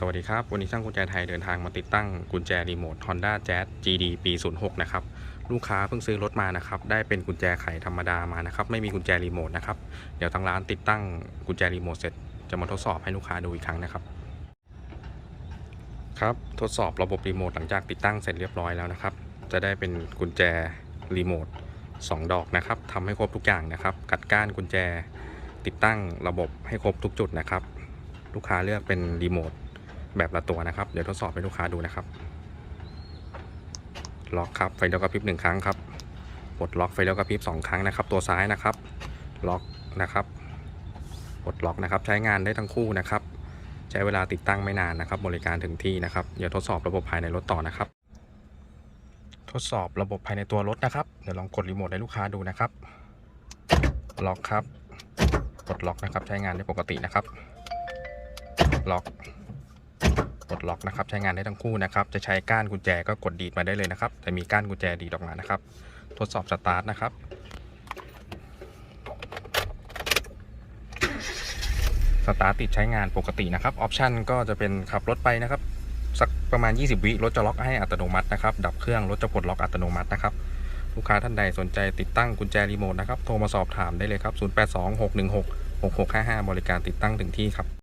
สวัสดีครับ วันนี้ช่างกุญแจไทยเดินทางมาติดตั้งกุญแจรีโมท Honda Jazz GD ปี 06 นะครับ ลูกค้าเพิ่งซื้อรถมานะครับ ได้เป็นกุญแจไขธรรมดามานะครับ ไม่มีกุญแจรีโมทนะครับ เดี๋ยวทางร้านติดตั้งกุญแจรีโมทเสร็จ จะมาทดสอบให้ลูกค้าดูอีกครั้งนะครับ ครับ ทดสอบระบบรีโมทหลังจากติดตั้งเสร็จเรียบร้อยแล้วนะครับ จะได้เป็นกุญแจรีโมท 2 ดอกนะครับทำให้ครบทุกอย่างนะครับ กัดก้านกุญแจ ติดตั้งระบบให้ครบทุกจุดนะครับ ลูกค้าเลือกเป็นรีโมท แบบละตัวนะครับ เดี๋ยวทดสอบให้ลูกค้าดูนะครับ ล็อกครับ ไฟเลี้ยวกระพริบหนึ่งครั้งครับปลดล็อกไฟเลี้ยวกระพริบสองครั้งนะครับ ตัวซ้ายนะครับ ล็อกนะครับปลดล็อกนะครับ ใช้งานได้ทั้งคู่นะครับ ใช้เวลาติดตั้งไม่นานนะครับ บริการถึงที่นะครับ เดี๋ยวทดสอบระบบภายในรถต่อนะครับ ทดสอบระบบภายในตัวรถนะครับ เดี๋ยวลองกดรีโมทให้ลูกค้าดูนะครับ ล็อกครับ กดล็อกนะครับ ใช้งานได้ปกตินะครับ ล็อก กดล็อกนะครับ ใช้งานได้ทั้งคู่นะครับ จะใช้ก้านกุญแจก็กดดีดมาได้เลยนะครับจะมีก้านกุญแจดีดออกมานะครับ ทดสอบสตาร์ทนะครับสตาร์ทติดใช้งานปกตินะครับออปชันก็จะเป็นขับรถไปนะครับ สักประมาณ 20 วิรถจะล็อกให้อัตโนมัตินะครับ ดับเครื่องรถจะปลดล็อกอัตโนมัตินะครับ ลูกค้าท่านใดสนใจติดตั้งกุญแจรีโมทนะครับ โทรมาสอบถามได้เลยครับ 0826166655 บริการติดตั้งถึงที่ครับ